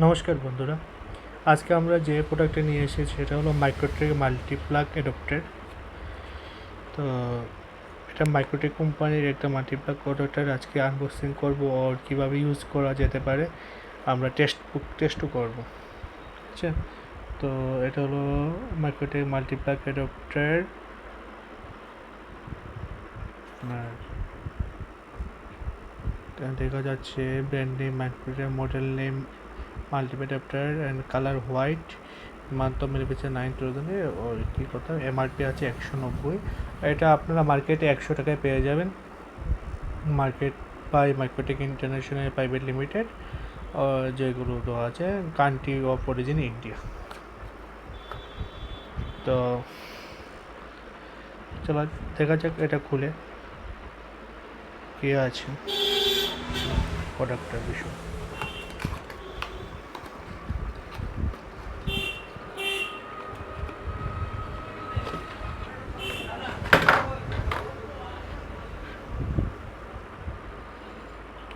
নমস্কার বন্ধুরা। আজকে আমরা যে প্রোডাক্টটা নিয়ে এসেছি, সেটা হলো মাইক্রোটেক মাল্টিপ্লাগ অ্যাডপ্টার তো এটা মাইক্রোটেক কোম্পানির একটা মাল্টিপ্লাগ অ্যাডপ্টার আজকে আনবক্সিং করব আর কীভাবে ইউজ করা যেতে পারে। আমরা টেস্ট বুক টেস্টও করব। আচ্ছা তো এটা হলো মাইক্রোটেক মাল্টিপ্লাগ অ্যাডপ্টার দেখা যাচ্ছে brand name Microtek model name multiple adapter and colour white month মেরে পেয়েছে নাইন থাউজেন্ডে ওর কী কথা এমআরপি আছে একশো নব্বই। এটা আপনারা মার্কেটে একশো টাকায় পেয়ে যাবেন। Market by Microtek international private limited যেগুলো তো আছে কান্ট্রি অফ অরিজিন ইন্ডিয়া তো চলো, দেখা যাক, এটা খুলে। কে আছে? প্রোডাক্টটার বিষয়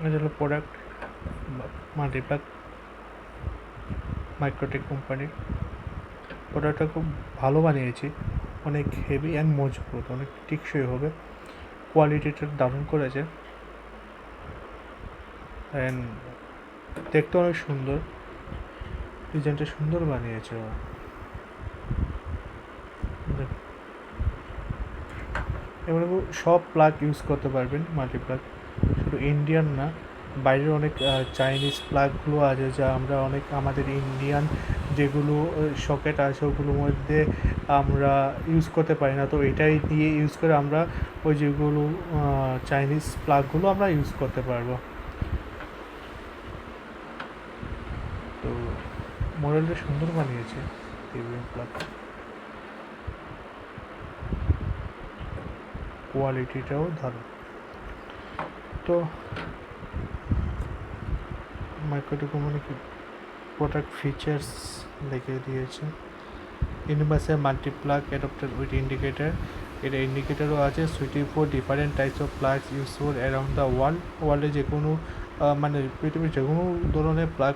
এটা হলো প্রোডাক্ট মাল্টিপ্লাক মাইক্রোটেক কোম্পানির প্রোডাক্টটা খুব ভালো বানিয়েছি। অনেক হেভি অ্যান্ড মজবুত, অনেক টিকসই হবে। কোয়ালিটিটা দারুণ করেছে। অ্যান্ড দেখতে অনেক সুন্দর। ডিজাইনটা সুন্দর বানিয়েছে ও। দেখ। এবারে সব প্লাগ ইউজ করতে পারবেন মাল্টিপ্লাগ শুধু ইন্ডিয়ান না, বাইরের অনেক চাইনিজ প্লাগগুলো আছে যা আমরা অনেক আমাদের ইন্ডিয়ান যেগুলো সকেট আছে ওগুলোর মধ্যে আমরা ইউজ করতে পারি না। তো এটাই দিয়ে ইউজ করে আমরা ওই যেগুলো চাইনিজ প্লাগগুলো আমরা ইউজ করতে পারব। তো মডেলটা সুন্দর বানিয়েছে কোয়ালিটিটাও দারুণ। তো মাইক্রোটেক কোম্পানি কি প্রোডাক্ট ফিচার্স লিখে দিয়েছে universal multiplug adapter with indicator এটা ইন্ডিকেটারও আছে suited for different types of plugs use for around the world ওয়ার্ল্ডে যে কোনো মানে পৃথিবীর যে কোনো ধরনের প্লাগ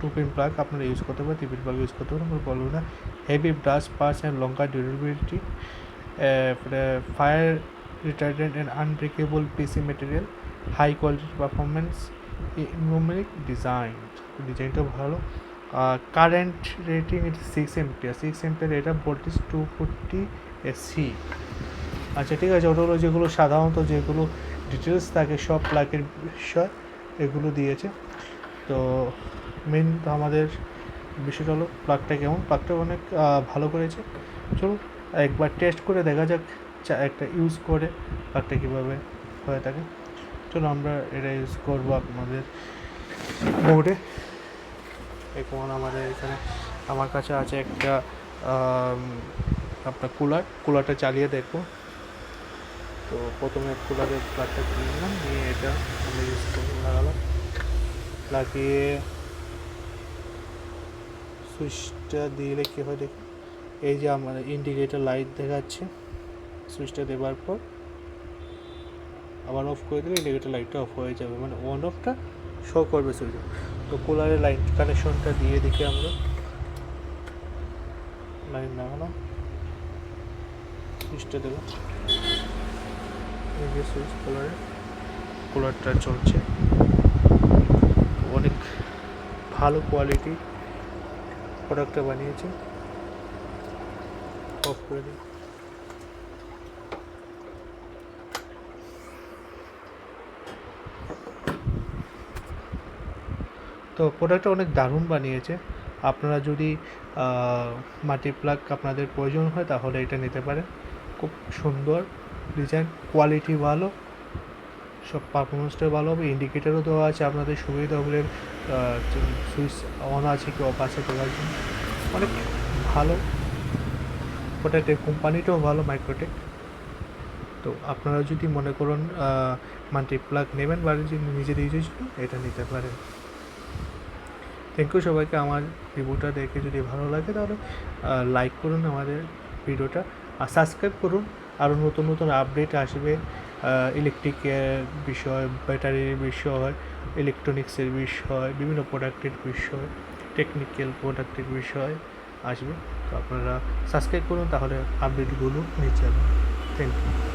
টু পিন প্লাগ আপনারা ইউজ করতে পারেন টিপিন প্লাগ ইউজ করতে পারেন আমরা বলব না। Heavy brass parts and longer durability fire retardant and unbreakable PC material, high quality performance numeric design. ডিজাইনটা ভালো। কারেন্ট রেটিং এটা সিক্স এমপিয়ার সিক্স এমপিয়ার এটা ভোল্টেজ টু ফোরটি এসি আচ্ছা ঠিক আছে ওটা হলো যেগুলো, সাধারণত যেগুলো ডিটেলস থাকে, সব প্লাগের বিষয়, এগুলো দিয়েছে। তো মেন আমাদের বিষয়টা হলো প্লাগটা কেমন? প্লাগটা অনেক ভালো করেছে। চলুন, একবার টেস্ট করে দেখা যাক। একটা ইউজ করে প্লাগটা কীভাবে হয়ে থাকে। চলো আমরা এটা ইউজ করব আপনাদের বোর্ডে এখন আমাদের এখানে, আমার কাছে আছে একটা আপনার কুলার কুলারটা চালিয়ে দেখব তো প্রথমে কুলারের প্লাগটা কিনে নিলাম, নিয়ে এটা আমরা ইউজ করে লাগালাম। লাগিয়ে সুইচটা দিলে কী হয় দেখি। এই যে আমার ইন্ডিকেটার লাইট দেখাচ্ছে। সুইচটা দেওয়ার পর আবার অফ করে দিলে ইন্ডিকেটার লাইটটা অফ হয়ে যাবে। মানে অন অফটা শো করবে সুইচ তো কুলারের লাইট কানেকশনটা দিয়ে দেখি আমরা। লাইন লাগালাম সুইচটা দিলাম এই যে সুইচ কুলারে কুলারটা চলছে। অনেক ভালো কোয়ালিটি প্রোডাক্টটা বানিয়েছে। অফ করে দিই। তো প্রোডাক্টটা অনেক দারুণ বানিয়েছে। আপনারা যদি মাটি প্লাগ আপনাদের প্রয়োজন হয় তাহলে এটা নিতে পারেন। খুব সুন্দর ডিজাইন কোয়ালিটি ভালো, সব পারফরমেন্সটা ভালো হবে ইন্ডিকেটারও দেওয়া আছে আপনাদের, সুবিধা হলে সুইচ অন আছে কি অফ আছে দেওয়ার জন্য। অনেক ভালো। প্রোডাক্টের কোম্পানিটাও ভালো মাইক্রোটেক তো আপনারা যদি মনে করুন মাল্টি প্লাগ নেবেন বা নিজের ইউজের জন্য, এটা নিতে পারেন। থ্যাংক ইউ সবাইকে আমার রিভিউটা দেখে যদি ভালো লাগে তাহলে লাইক করুন আমাদের ভিডিওটা আর সাবস্ক্রাইব করুন। আরও নতুন নতুন আপডেট আসবে ইলেকট্রিকের বিষয় ব্যাটারির বিষয় ইলেকট্রনিক্সের বিষয়, বিভিন্ন প্রোডাক্টের বিষয় টেকনিক্যাল প্রোডাক্টের বিষয় আসবে। তো আপনারা সাবস্ক্রাইব করুন, তাহলে আপডেটগুলো নিয়ে যাবেন। Thank you